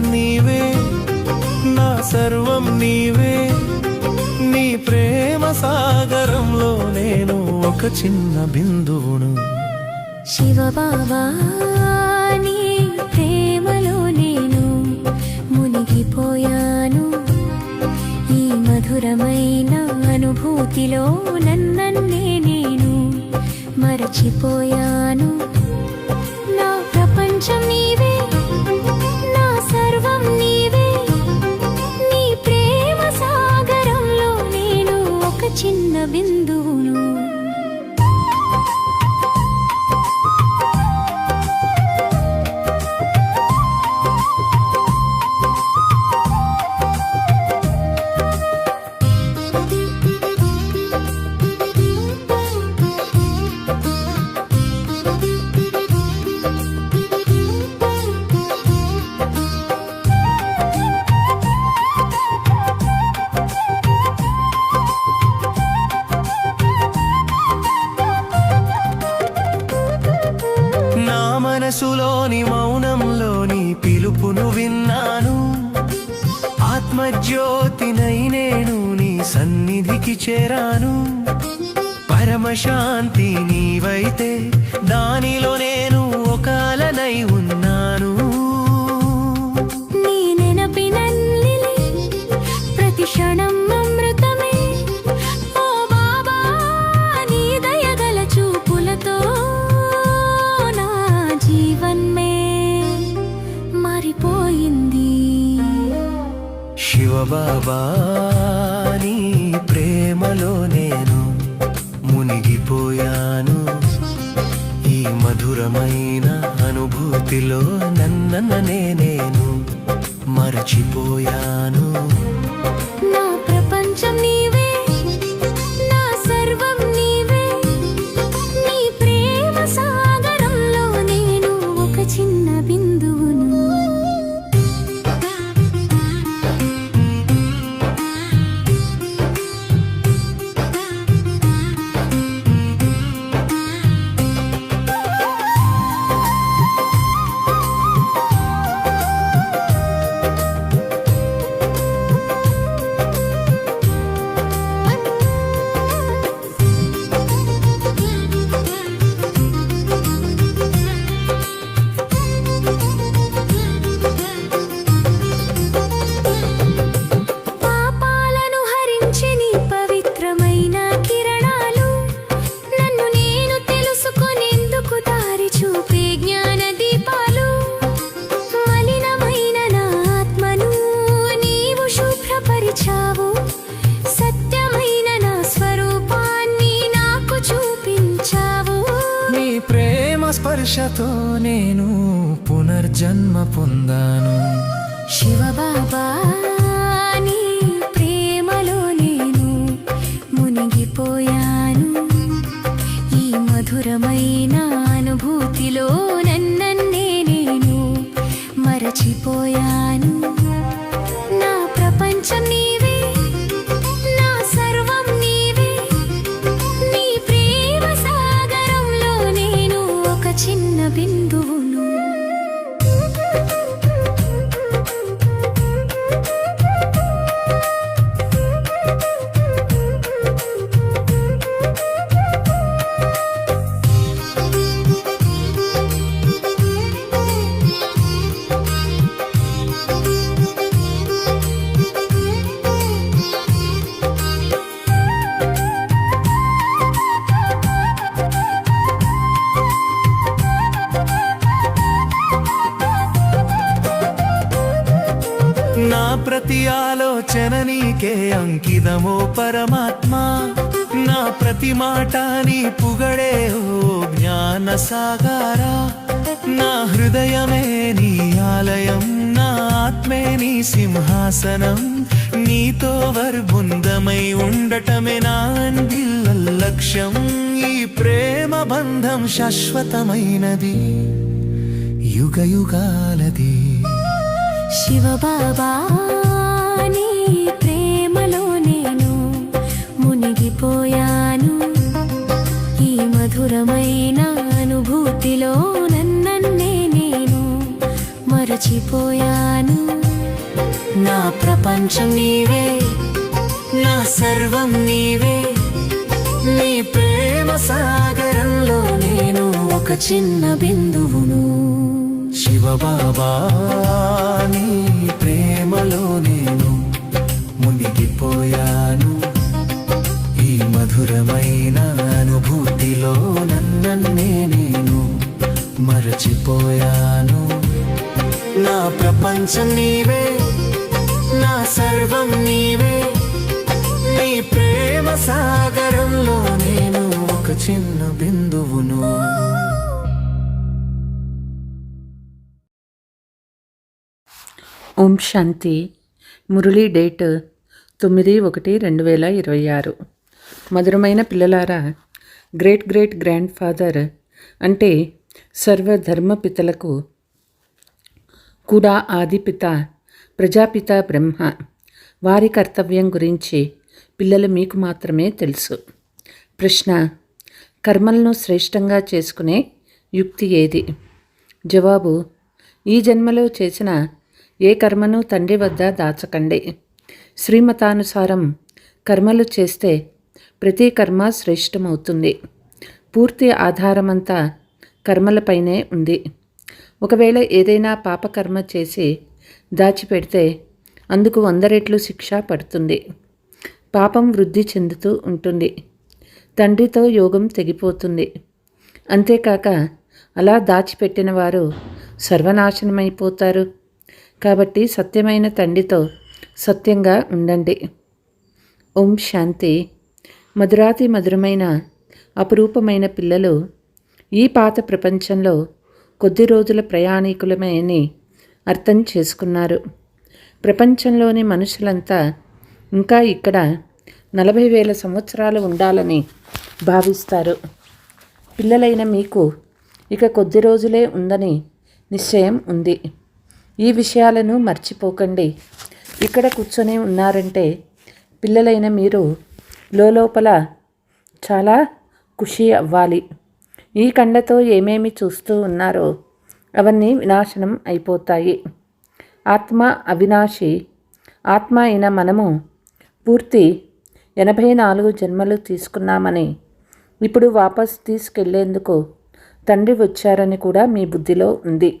నీవే నా సర్వం నీవే. నీ ప్రేమ సాగరంలో నేను ఒక చిన్న బిందువును. శివబాబా నీ ప్రేమలో నేను మునిగిపోయాను. ఈ మధురమైన అనుభూతిలో నేను మరచిపోయాను. నా ప్రపంచం నీవే. ജ്ഞാനബിന്ദു శాంతి నీవైతే మునిగిపోయాను ఈ మధురమైన అనుభూతిలో నన్న నేను మరచిపోయాను. నా ప్రపంచం నీవే profundo. సింహాసనం. నీతో వర్బుందమై ఉండటమే నా లక్ష్యం. ఈ ప్రేమ బంధం శాశ్వతమైనది. యుగ యుగాలది. శివబాబా నీ ప్రేమలో నేను మునిగిపోయాను. ఈ మధురమైన అనుభూతిలో నన్నే నేను మరచిపోయాను. నా ప్రపంచం నీవే నా సర్వం నీవే. నీ ప్రేమ సాగరంలో నేను ఒక చిన్న బిందువును. శివబాబా నీ ప్రేమలో నేను మునిగిపోయాను. ఈ మధురమైన అనుభూతిలో నన్నే నేను మరచిపోయాను. నా ప్రపంచం నీవే సాగరంలో నేను ఒక చిన్న బిందువును. ఓం శాంతి. మురళీ డేట్ తొమ్మిది ఒకటి రెండు వేల ఇరవై ఆరు. మధురమైన పిల్లలారా గ్రేట్ గ్రేట్ గ్రాండ్ ఫాదర్ అంటే సర్వధర్మపితలకు కూడా ఆదిపిత ప్రజాపిత బ్రహ్మ. వారి కర్తవ్యం గురించి పిల్లలు మీకు మాత్రమే తెలుసు. ప్రశ్న కర్మలను శ్రేష్టంగా చేసుకునే యుక్తి ఏది? జవాబు ఈ జన్మలో చేసిన ఏ కర్మను తండ్రి వద్ద దాచకండి. శ్రీమతానుసారం కర్మలు చేస్తే ప్రతి కర్మ శ్రేష్టమవుతుంది. పూర్తి ఆధారమంతా కర్మలపైనే ఉంది. ఒకవేళ ఏదైనా పాపకర్మ చేసి దాచిపెడితే అందుకు వంద రెట్లు శిక్ష పడుతుంది. పాపం వృద్ధి చెందుతూ ఉంటుంది. తండ్రితో యోగం తెగిపోతుంది. అంతేకాక అలా దాచిపెట్టిన వారు సర్వనాశనమైపోతారు. కాబట్టి సత్యమైన తండ్రితో సత్యంగా ఉండండి. ఓం శాంతి. మధురాతి మధురమైన అపురూపమైన పిల్లలు ఈ పాత ప్రపంచంలో కొద్ది రోజుల ప్రయాణికులమే అని అర్థం చేసుకున్నారు. ప్రపంచంలోని మనుషులంతా ఇంకా ఇక్కడ నలభై వేల సంవత్సరాలు ఉండాలని భావిస్తారు. పిల్లలైన మీకు ఇక కొద్ది రోజులే ఉందని నిశ్చయం ఉంది. ఈ విషయాలను మర్చిపోకండి. ఇక్కడ కూర్చొని ఉన్నారంటే పిల్లలైన మీరు లోపల చాలా ఖుషి అవ్వాలి. ఈ కండతో ఏమేమి చూస్తూ ఉన్నారో అవన్నీ వినాశనం అయిపోతాయి. ఆత్మ అవినాశి ఆత్మ అయిన మనము పూర్తి ఎనభై నాలుగు జన్మలు తీసుకున్నామని ఇప్పుడు వాపస్ తీసుకెళ్ళేందుకు తండ్రి వచ్చారని కూడా మీ బుద్ధిలో ఉంది.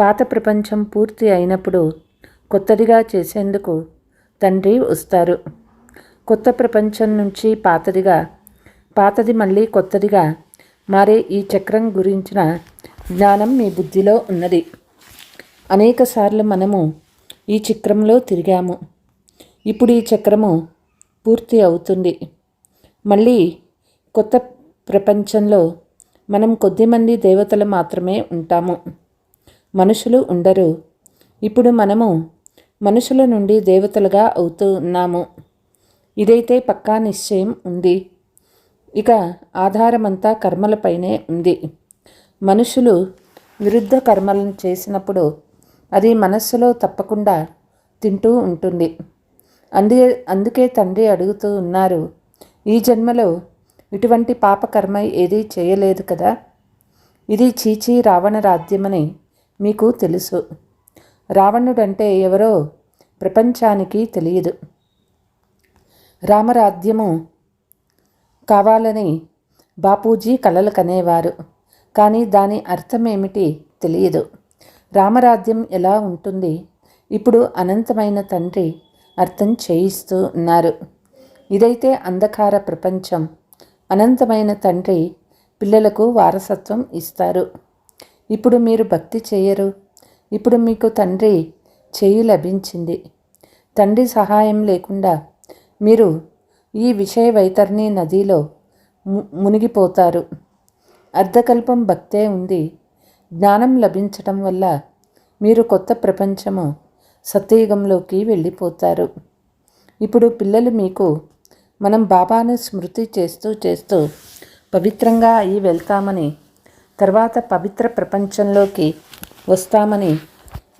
పాత ప్రపంచం పూర్తి అయినప్పుడు కొత్తదిగా చేసేందుకు తండ్రి వస్తారు. కొత్త ప్రపంచం నుంచి పాతదిగా పాతది మళ్ళీ కొత్తదిగా మారే ఈ చక్రం గురించిన జ్ఞానం మీ బుద్ధిలో ఉన్నది. అనేకసార్లు మనము ఈ చక్రంలో తిరిగాము. ఇప్పుడు ఈ చక్రము పూర్తి అవుతుంది. మళ్ళీ కొత్త ప్రపంచంలో మనం కొద్దిమంది దేవతలు మాత్రమే ఉంటాము. మనుషులు ఉండరు. ఇప్పుడు మనము మనుషుల నుండి దేవతలుగా అవుతూ ఉన్నాము. ఇదైతే పక్కా నిశ్చయం ఉంది. ఇక ఆధారమంతా కర్మలపైనే ఉంది. మనుషులు విరుద్ధ కర్మలను చేసినప్పుడు అది మనస్సులో తప్పకుండా తింటూ ఉంటుంది. అందుకే అందుకే తండ్రి అడుగుతూ ఉన్నారు ఈ జన్మలో ఇటువంటి పాపకర్మ ఏదీ చేయలేదు కదా? ఇది చీచి రావణ రాజ్యమని మీకు తెలుసు. రావణుడంటే ఎవరో ప్రపంచానికి తెలియదు. రామరాజ్యము కావాలని బాపూజీ కలలు కనేవారు కానీ దాని అర్థమేమిటి తెలియదు. రామరాజ్యం ఎలా ఉంటుంది? ఇప్పుడు అనంతమైన తండ్రి అర్థం చేయిస్తూ ఉన్నారు. ఇదైతే అంధకార ప్రపంచం. అనంతమైన తండ్రి పిల్లలకు వారసత్వం ఇస్తారు. ఇప్పుడు మీరు భక్తి చేయరు. ఇప్పుడు మీకు తండ్రి చేయి లభించింది. తండ్రి సహాయం లేకుండా మీరు ఈ విషయ వైతరణి నదిలో ము- మునిగిపోతారు. అర్ధకల్పం భక్తే ఉంది. జ్ఞానం లభించటం వల్ల మీరు కొత్త ప్రపంచము సత్యయుగంలోకి వెళ్ళిపోతారు. ఇప్పుడు పిల్లలు మీకు మనం బాబాను స్మృతి చేస్తూ చేస్తూ పవిత్రంగా అయి వెళ్తామని తర్వాత పవిత్ర ప్రపంచంలోకి వస్తామని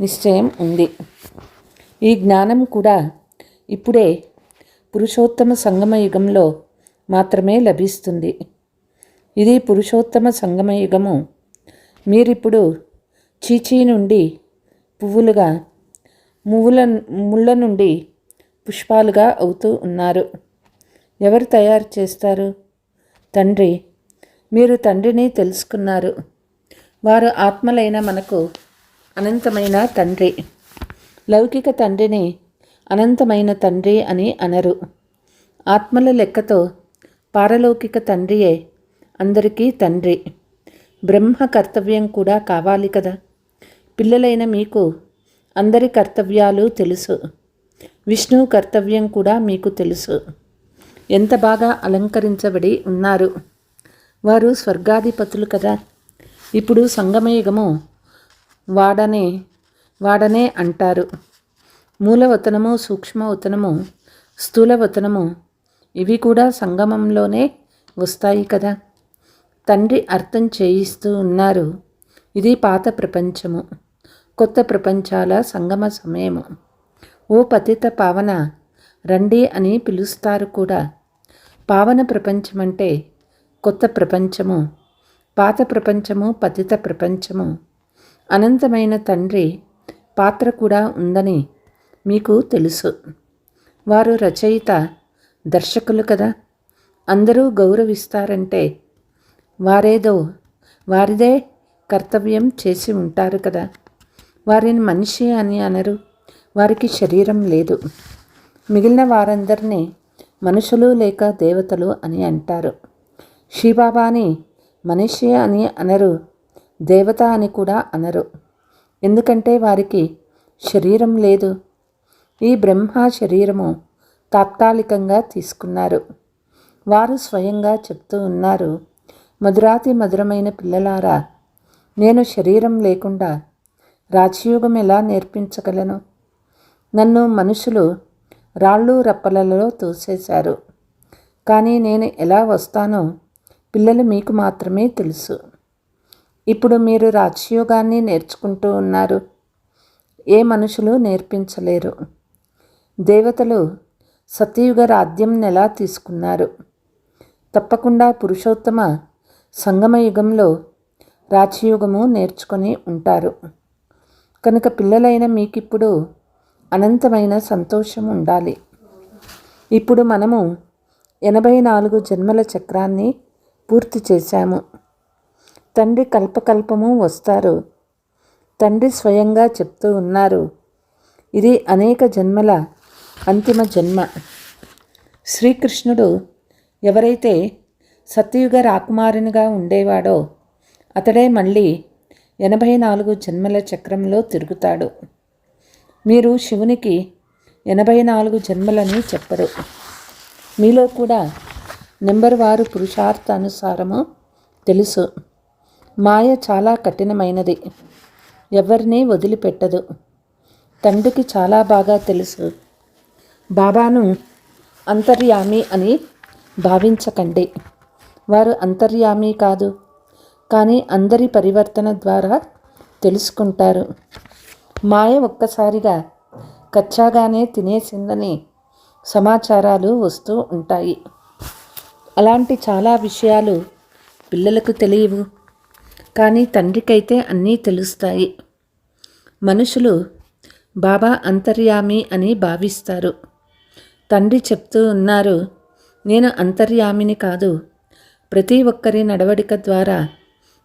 నిశ్చయం ఉంది. ఈ జ్ఞానం కూడా ఇప్పుడే పురుషోత్తమ సంగమ యుగంలో మాత్రమే లభిస్తుంది. ఇది పురుషోత్తమ సంగమ యుగము. మీరిప్పుడు చీచీ నుండి పువ్వులుగా మువ్వుల ముళ్ళ నుండి పుష్పాలుగా అవుతూ ఉన్నారు. ఎవరు తయారు చేస్తారు? తండ్రి మీరు తండ్రిని తెలుసుకున్నారు. వారు ఆత్మలైన మనకు అనంతమైన తండ్రి. లౌకిక తండ్రిని అనంతమైన తండ్రి అని అనరు. ఆత్మల లెక్కతో పారలౌకిక తండ్రియే అందరికీ తండ్రి. బ్రహ్మ కర్తవ్యం కూడా కావాలి కదా. పిల్లలైన మీకు అందరి కర్తవ్యాలు తెలుసు. విష్ణు కర్తవ్యం కూడా మీకు తెలుసు. ఎంత బాగా అలంకరించబడి ఉన్నారు. వారు స్వర్గాధిపతులు కదా. ఇప్పుడు సంగమయుగము. వాడనే వాడనే అంటారు. మూలవతనము సూక్ష్మవతనము స్థూలవతనము ఇవి కూడా సంగమంలోనే వస్తాయి కదా. తండ్రి అర్థం చేయిస్తూ ఉన్నారు. ఇది పాత ప్రపంచము. కొత్త ప్రపంచాల సంగమ సమయము. ఓ పతిత పావన రండి అని పిలుస్తారు కూడా. పావన ప్రపంచమంటే కొత్త ప్రపంచము పాత ప్రపంచము పతిత ప్రపంచము. అనంతమైన తండ్రి పాత్ర కూడా ఉందని మీకు తెలుసు. వారు రచయిత దర్శకులు కదా. అందరూ గౌరవిస్తారంటే వారేదో వారిదే కర్తవ్యం చేసి ఉంటారు కదా. వారిని మనిషి అని అనరు. వారికి శరీరం లేదు. మిగిలిన వారందరినీ మనుషులు లేక దేవతలు అని అంటారు. శ్రీబాబాని మనిషి అని అనరు దేవత అని కూడా అనరు. ఎందుకంటే వారికి శరీరం లేదు. ఈ బ్రహ్మ శరీరము తాత్కాలికంగా తీసుకున్నారు. వారు స్వయంగా చెప్తూ ఉన్నారు మధురాతి మధురమైన పిల్లలారా నేను శరీరం లేకుండా రాజయోగం ఎలా నేర్పించగలను? నన్ను మనుషులు రాళ్ళు రప్పలలో తోసేశారు. కానీ నేను ఎలా వస్తానో పిల్లలు మీకు మాత్రమే తెలుసు. ఇప్పుడు మీరు రాజయోగాన్ని నేర్చుకుంటూ ఉన్నారు. ఏ మనుషులు నేర్పించలేరు. దేవతలు సతయుగ రాజ్యం ఎలా తీసుకున్నారు? తప్పకుండా పురుషోత్తమ సంగమ యుగంలో రాజయోగము నేర్చుకొని ఉంటారు. కనుక పిల్లలైన మీకిప్పుడు అనంతమైన సంతోషం ఉండాలి. ఇప్పుడు మనము ఎనభై నాలుగు జన్మల చక్రాన్ని పూర్తి చేశాము. తండ్రి కల్పకల్పము వస్తారు. తండ్రి స్వయంగా చెప్తూ ఉన్నారు. ఇది అనేక జన్మల అంతిమ జన్మ. శ్రీకృష్ణుడు ఎవరైతే సత్యయుగ రాకుమారునిగా ఉండేవాడో అతడే మళ్ళీ ఎనభై నాలుగు జన్మల చక్రంలో తిరుగుతాడు. మీరు శివునికి ఎనభై నాలుగు జన్మలని చెప్పరు. మీలో కూడా నెంబర్ వారు పురుషార్థానుసారము తెలుసు. మాయ చాలా కఠినమైనది. ఎవరిని వదిలిపెట్టదు. తండ్రికి చాలా బాగా తెలుసు. బాబాను అంతర్యామి అని భావించకండి. వారు అంతర్యామి కాదు. కానీ అందరి పరివర్తన ద్వారా తెలుసుకుంటారు. మాయ ఒక్కసారిగా కచ్చాగానే తినేసిందని సమాచారాలు వస్తూ ఉంటాయి. అలాంటి చాలా విషయాలు పిల్లలకు తెలియవు. కానీ తండ్రికైతే అన్నీ తెలుస్తాయి. మనుషులు బాబా అంతర్యామి అని భావిస్తారు. తండ్రి చెప్తూ ఉన్నారు నేను అంతర్యామిని కాదు ప్రతి ఒక్కరి నడవడిక ద్వారా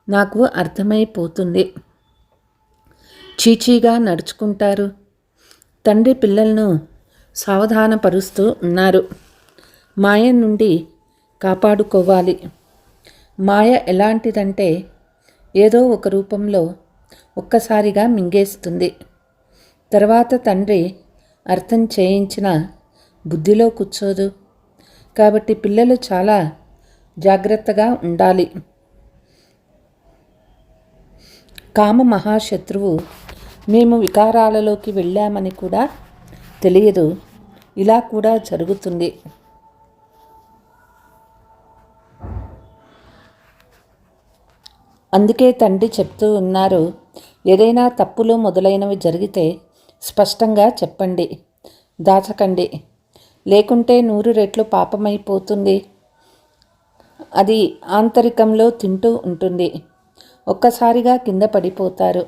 నాకు అర్థమైపోతుంది. చీచీగా నడుచుకుంటారు. తండ్రి పిల్లలను సావధానపరుస్తూ ఉన్నారు. మాయ నుండి కాపాడుకోవాలి. మాయ ఎలాంటిదంటే ఏదో ఒక రూపంలో ఒక్కసారిగా మింగేస్తుంది. తర్వాత తండ్రి అర్థం చేయించిన బుద్ధిలో కూర్చోదు. కాబట్టి పిల్లలు చాలా జాగ్రత్తగా ఉండాలి. కామ మహాశత్రువు మేము వికారాలలోకి వెళ్ళామని కూడా తెలియదు. ఇలా కూడా జరుగుతుంది. అందుకే తండ్రి చెప్తూ ఉన్నారు ఏదైనా తప్పులు మొదలైనవి జరిగితే స్పష్టంగా చెప్పండి దాచకండి. లేకుంటే నూరు రెట్లు పాపమైపోతుంది. అది ఆంతరికంలో తింటూ ఉంటుంది. ఒక్కసారిగా కింద పడిపోతారు.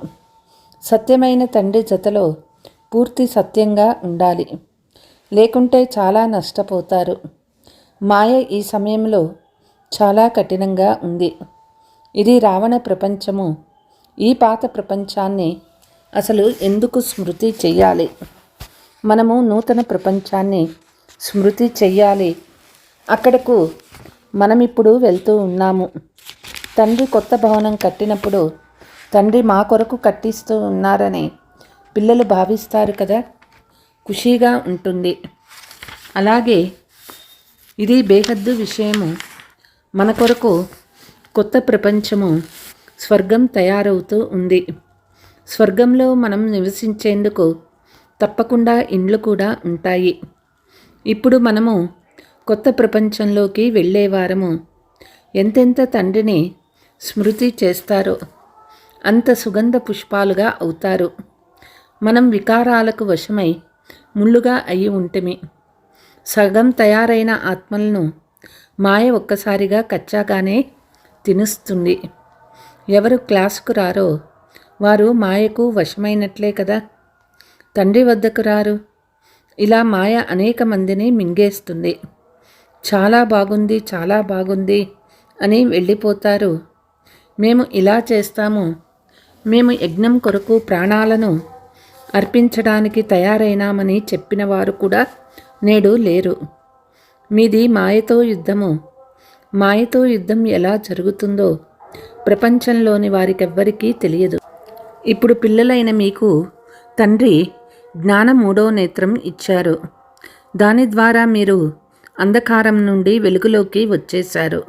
సత్యమైన తండ్రి జతలో పూర్తి సత్యంగా ఉండాలి. లేకుంటే చాలా నష్టపోతారు. మాయ ఈ సమయంలో చాలా కఠినంగా ఉంది. ఇది రావణ ప్రపంచము. ఈ పాత ప్రపంచాన్ని అసలు ఎందుకు స్మృతి చెయ్యాలి? మనము నూతన ప్రపంచాన్ని స్మృతి చెయ్యాలి. అక్కడకు మనం ఇప్పుడు వెళ్తూ ఉన్నాము. తండ్రి కొత్త భవనం కట్టినప్పుడు తండ్రి మా కొరకు కట్టిస్తూ ఉన్నారని పిల్లలు భావిస్తారు కదా. ఖుషీగా ఉంటుంది. అలాగే ఇది బేహద్దు విషయము. మన కొరకు కొత్త ప్రపంచము స్వర్గం తయారవుతూ ఉంది. స్వర్గంలో మనం నివసించేందుకు తప్పకుండా ఇండ్లు కూడా ఉంటాయి. ఇప్పుడు మనము కొత్త ప్రపంచంలోకి వెళ్ళేవారము ఎంతెంత తండ్రిని స్మృతి చేస్తారో. అంత సుగంధ పుష్పాలుగా అవుతారు. మనం వికారాలకు వశమై ముళ్ళుగా అయి ఉంటమే. సగం తయారైన ఆత్మలను మాయ ఒక్కసారిగా కచ్చాగానే తినుస్తుంది. ఎవరు క్లాసుకు రారో వారు మాయకు వశమైనట్లే కదా. తండ్రి వద్దకు రారు. ఇలా మాయ అనేక మందిని మింగేస్తుంది. చాలా బాగుంది చాలా బాగుంది అని వెళ్ళిపోతారు మేము ఇలా చేస్తాము. మేము యజ్ఞం కొరకు ప్రాణాలను అర్పించడానికి తయారైనామని చెప్పిన వారు కూడా నేడు లేరు. మీది మాయతో యుద్ధము. మాయతో యుద్ధం ఎలా జరుగుతుందో ప్రపంచంలోని వారికెవ్వరికీ తెలియదు. ఇప్పుడు పిల్లలైన మీకు తండ్రి జ్ఞాన మూడో నేత్రం ఇచ్చారు. దాని ద్వారా మీరు అంధకారం నుండి వెలుగులోకి వచ్చేశారు.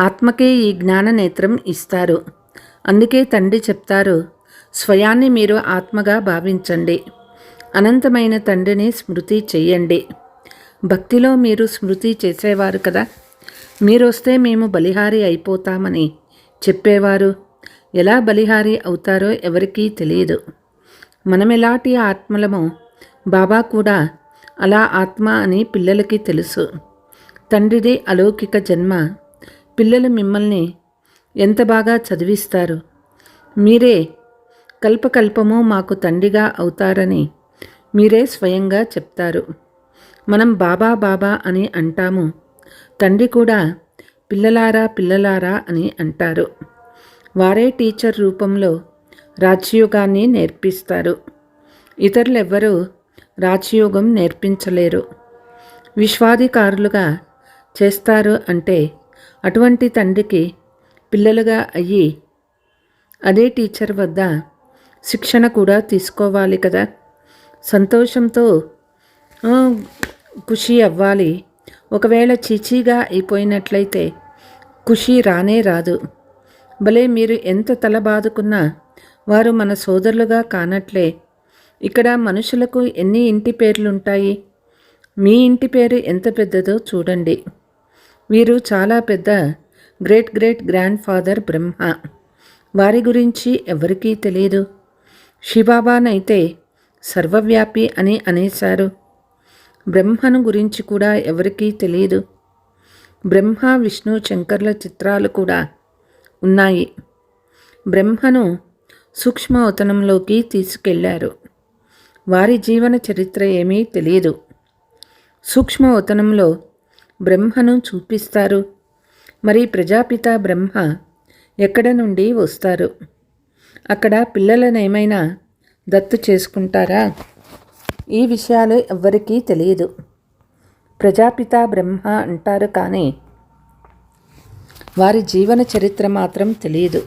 ఆత్మకే ఈ జ్ఞాన నేత్రం ఇస్తారు. అందుకే తండ్రి చెప్తారు స్వయాన్ని మీరు ఆత్మగా భావించండి. అనంతమైన తండ్రిని స్మృతి చెయ్యండి. భక్తిలో మీరు స్మృతి చేసేవారు కదా. మీరొస్తే మేము బలిహారి అయిపోతామని చెప్పేవారు. ఎలా బలిహారి అవుతారో ఎవరికీ తెలియదు. మనమెలాంటి ఆత్మలమో బాబా కూడా అలా ఆత్మ అని పిల్లలకి తెలుసు. తండ్రిది అలౌకిక జన్మ. పిల్లలు మిమ్మల్ని ఎంత బాగా చదివిస్తారు? మీరే కల్పకల్పము మాకు తండ్రిగా అవుతారని మీరే స్వయంగా చెప్తారు. మనం బాబా బాబా అని అంటాము. తండ్రి కూడా పిల్లలారా పిల్లలారా అని అంటారు. వారే టీచర్ రూపంలో రాజయోగాన్ని నేర్పిస్తారు. ఇతరులెవ్వరూ రాజయోగం నేర్పించలేరు. విశ్వాధికారులుగా చేస్తారు అంటే అటువంటి తండ్రికి పిల్లలుగా అయ్యి అదే టీచర్ వద్ద శిక్షణ కూడా తీసుకోవాలి కదా. సంతోషంతో ఖుషి అవ్వాలి. ఒకవేళ చీచీగా అయిపోయినట్లయితే ఖుషి రానే రాదు. భలే మీరు ఎంత తల బాదుకున్నా వారు మన సోదరులుగా కానట్లే. ఇక్కడ మనుషులకు ఎన్ని ఇంటి పేర్లుంటాయి? మీ ఇంటి పేరు ఎంత పెద్దదో చూడండి. వీరు చాలా పెద్ద great great grand father Brahma. వారి గురించి ఎవరికీ తెలియదు. శిబాబానైతే సర్వవ్యాపి అని అనేశారు. బ్రహ్మను గురించి కూడా ఎవరికీ తెలియదు. బ్రహ్మ విష్ణు శంకర్ల చిత్రాలు కూడా ఉన్నాయి. బ్రహ్మను సూక్ష్మవతనంలోకి తీసుకెళ్ళారు. వారి జీవన చరిత్ర ఏమీ తెలియదు. సూక్ష్మవతనంలో బ్రహ్మను చూపిస్తారు. మరి ప్రజాపిత బ్రహ్మ ఎక్కడ నుండి వస్తారు? అక్కడ పిల్లలనేమైనా దత్తు చేసుకుంటారా? ఈ విషయాలు ఎవ్వరికీ తెలియదు. ప్రజాపిత బ్రహ్మ అంటారు కానీ వారి జీవన చరిత్ర మాత్రం తెలియదు.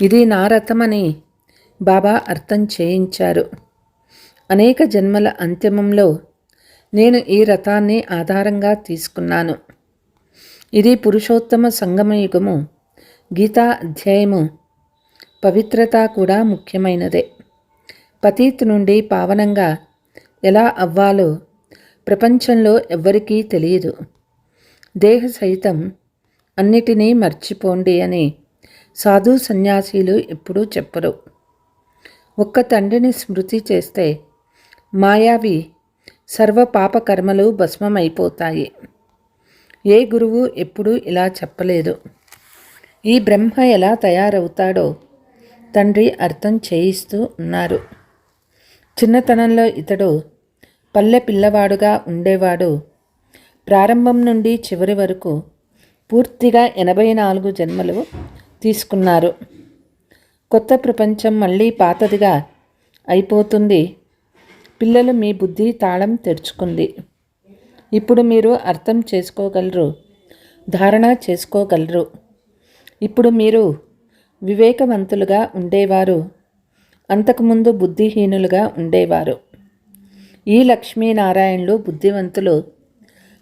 ఇది నా రథమని బాబా అర్థం చేయించారు. అనేక జన్మల అంతిమంలో నేను ఈ రథాన్ని ఆధారంగా తీసుకున్నాను. ఇది పురుషోత్తమ సంగమయుగము. గీతా అధ్యాయము పవిత్రత కూడా ముఖ్యమైనదే. పతీత్ నుండి పావనంగా ఎలా అవ్వాలో ప్రపంచంలో ఎవ్వరికీ తెలియదు. దేహ సహితం అన్నిటినీ మర్చిపోండి అని సాధు సన్యాసీలు ఎప్పుడూ చెప్పరు. ఒక్క తండ్రిని స్మృతి చేస్తే మాయావి సర్వ పాపకర్మలు భస్మమైపోతాయి. ఏ గురువు ఎప్పుడూ ఇలా చెప్పలేదు. ఈ బ్రహ్మ ఎలా తయారవుతాడో తండ్రి అర్థం చేయిస్తూ ఉన్నారు. చిన్నతనంలో ఇతడు పల్లె పిల్లవాడుగా ఉండేవాడు. ప్రారంభం నుండి చివరి వరకు పూర్తిగా ఎనభై నాలుగు జన్మలు తీసుకున్నారు. కొత్త ప్రపంచం మళ్ళీ పాతదిగా అయిపోతుంది. పిల్లలు మీ బుద్ధి తాళం తెరుచుకుంది. ఇప్పుడు మీరు అర్థం చేసుకోగలరు ధారణ చేసుకోగలరు. ఇప్పుడు మీరు వివేకవంతులుగా ఉండేవారు అంతకుముందు బుద్ధిహీనులుగా ఉండేవారు. ఈ లక్ష్మీనారాయణులు బుద్ధివంతులు.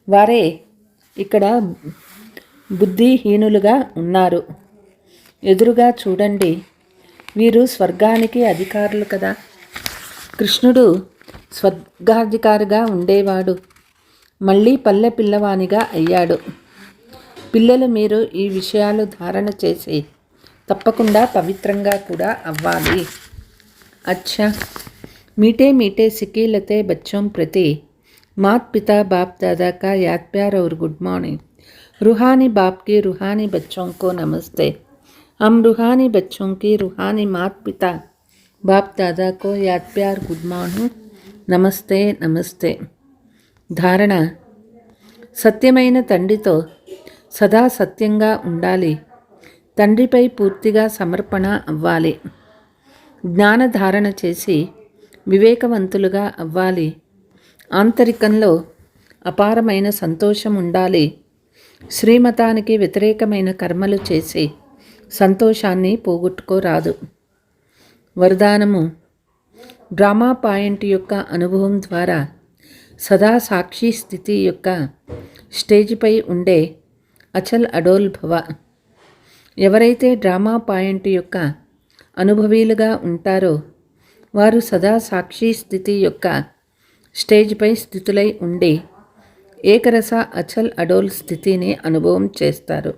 వారే ఇక్కడ బుద్ధిహీనులుగా ఉన్నారు. ఎదురుగా చూడండి వీరు స్వర్గానికి అధికారులు కదా. కృష్ణుడు స్వర్గాధికారిగా ఉండేవాడు మళ్ళీ పల్లె పిల్లవానిగా అయ్యాడు పిల్లలు మీరు ఈ విషయాలు ధారణ చేసి తప్పకుండా పవిత్రంగా కూడా అవ్వాలి अच्छा मीठे मीठे सिक्के लते बच्चों प्रति मात पिता बाप दादा का याद प्यार और गुड मॉर्निंग रूहानी बाप के रूहानी बच्चों को नमस्ते हम रूहानी बच्चों की रूहानी मात पिता बाप दादा को याद प्यार गुड मॉर्निंग నమస్తే నమస్తే. ధారణ సత్యమైన తండ్రితో సదా సత్యంగా ఉండాలి. తండ్రిపై పూర్తిగా సమర్పణ అవ్వాలి. జ్ఞానధారణ చేసి వివేకవంతులుగా అవ్వాలి. ఆంతరికంలో అపారమైన సంతోషం ఉండాలి. శ్రీమతానికి వ్యతిరేకమైన కర్మలు చేసి సంతోషాన్ని పోగొట్టుకోరాదు. వరదానము డ్రామా పాయింట్ యొక్క అనుభవం ద్వారా సదా సాక్షి స్థితి యొక్క స్టేజ్పై ఉండే అచల్ అడోల్ భవ. ఎవరైతే డ్రామా పాయింట్ యొక్క అనుభవీలుగా ఉంటారో వారు సదా సాక్షి స్థితి యొక్క స్టేజ్పై స్థితులై ఉండి ఏకరస అచల్ అడోల్ స్థితిని అనుభవం చేస్తారు.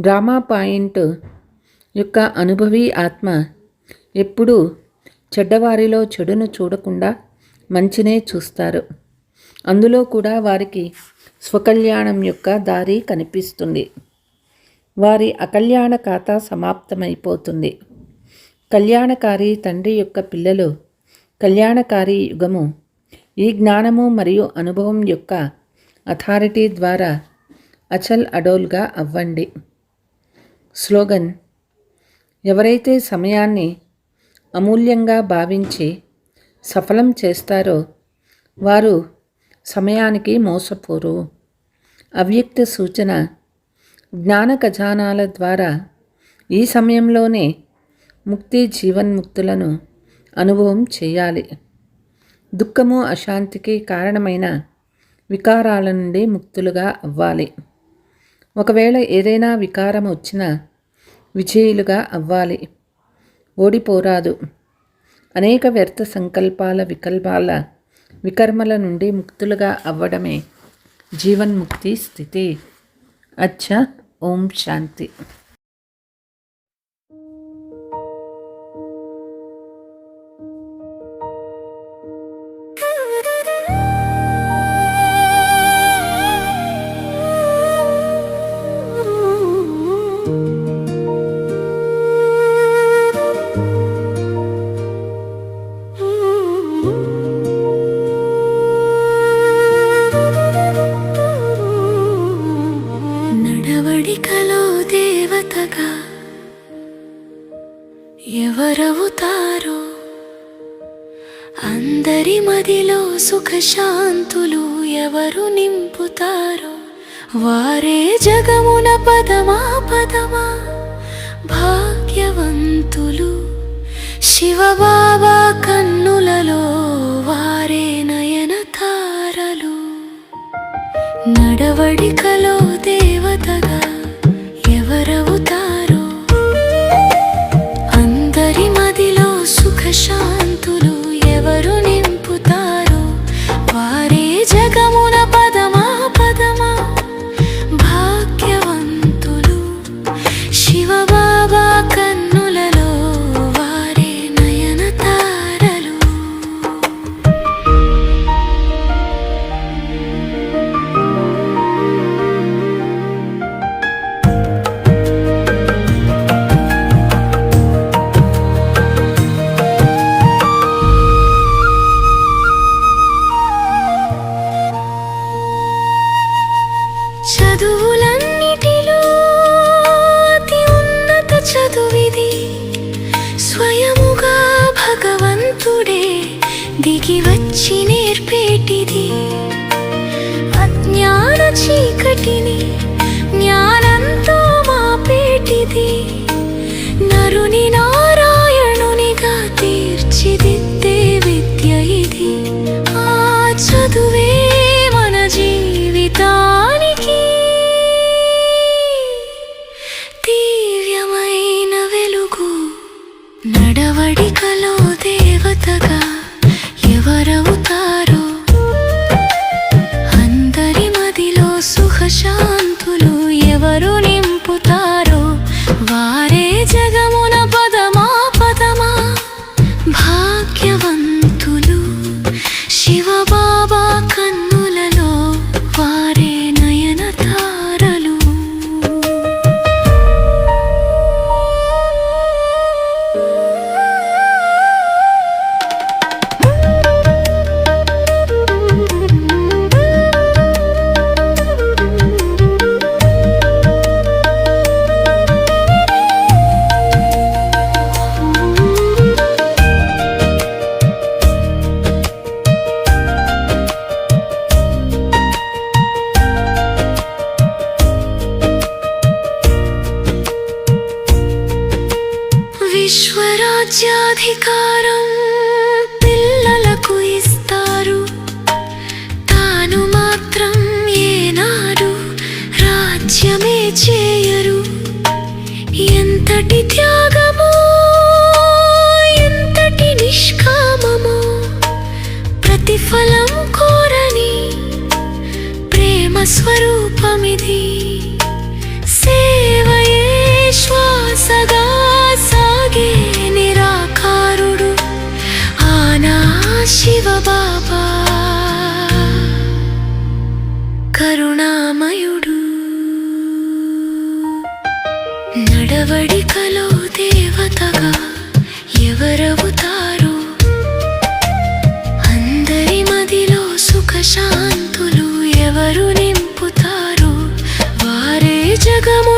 డ్రామా పాయింట్ యొక్క అనుభవీ ఆత్మ ఎప్పుడూ చెడ్డవారిలో చెడును చూడకుండా మంచినే చూస్తారు. అందులో కూడా వారికి స్వకల్యాణం యొక్క దారి కనిపిస్తుంది. వారి అకల్యాణ ఖాతా సమాప్తమైపోతుంది. కళ్యాణకారి తండ్రి యొక్క పిల్లలు కళ్యాణకారి యుగము ఈ జ్ఞానము మరియు అనుభవం యొక్క అథారిటీ ద్వారా అచల్ అడోల్గా అవ్వండి. స్లోగన్ ఎవరైతే సమయాన్ని అమూల్యంగా భావించి సఫలం చేస్తారో వారు సమయానికి మోసపోరు. అవ్యక్త సూచన జ్ఞాన ఖజానాల ద్వారా ఈ సమయంలోనే ముక్తి జీవన్ముక్తులను అనుభవం చేయాలి. దుఃఖము అశాంతికి కారణమైన వికారాల నుండి ముక్తులుగా అవ్వాలి. ఒకవేళ ఏదైనా వికారం వచ్చినా విజయులుగా అవ్వాలి. ఓడిపోరాదు. అనేక వ్యర్థ సంకల్పాల వికల్పాల వికర్మల నుండి ముక్తులుగా అవ్వడమే జీవన్ముక్తి స్థితి. అచ్చా ఓం శాంతి. సుఖశాంతులు ఎవరు నింపుతారో? వారే జగమున పదమా పదమా? భాగ్యవంతులు శివబాబా కన్నులలో వారే నయన తారలు నడవడికలో దేవతగా ఎవరవుతారు అందరి మదిలో సుఖశాంతులు ఎవరు నింపుతారు? వారే జగము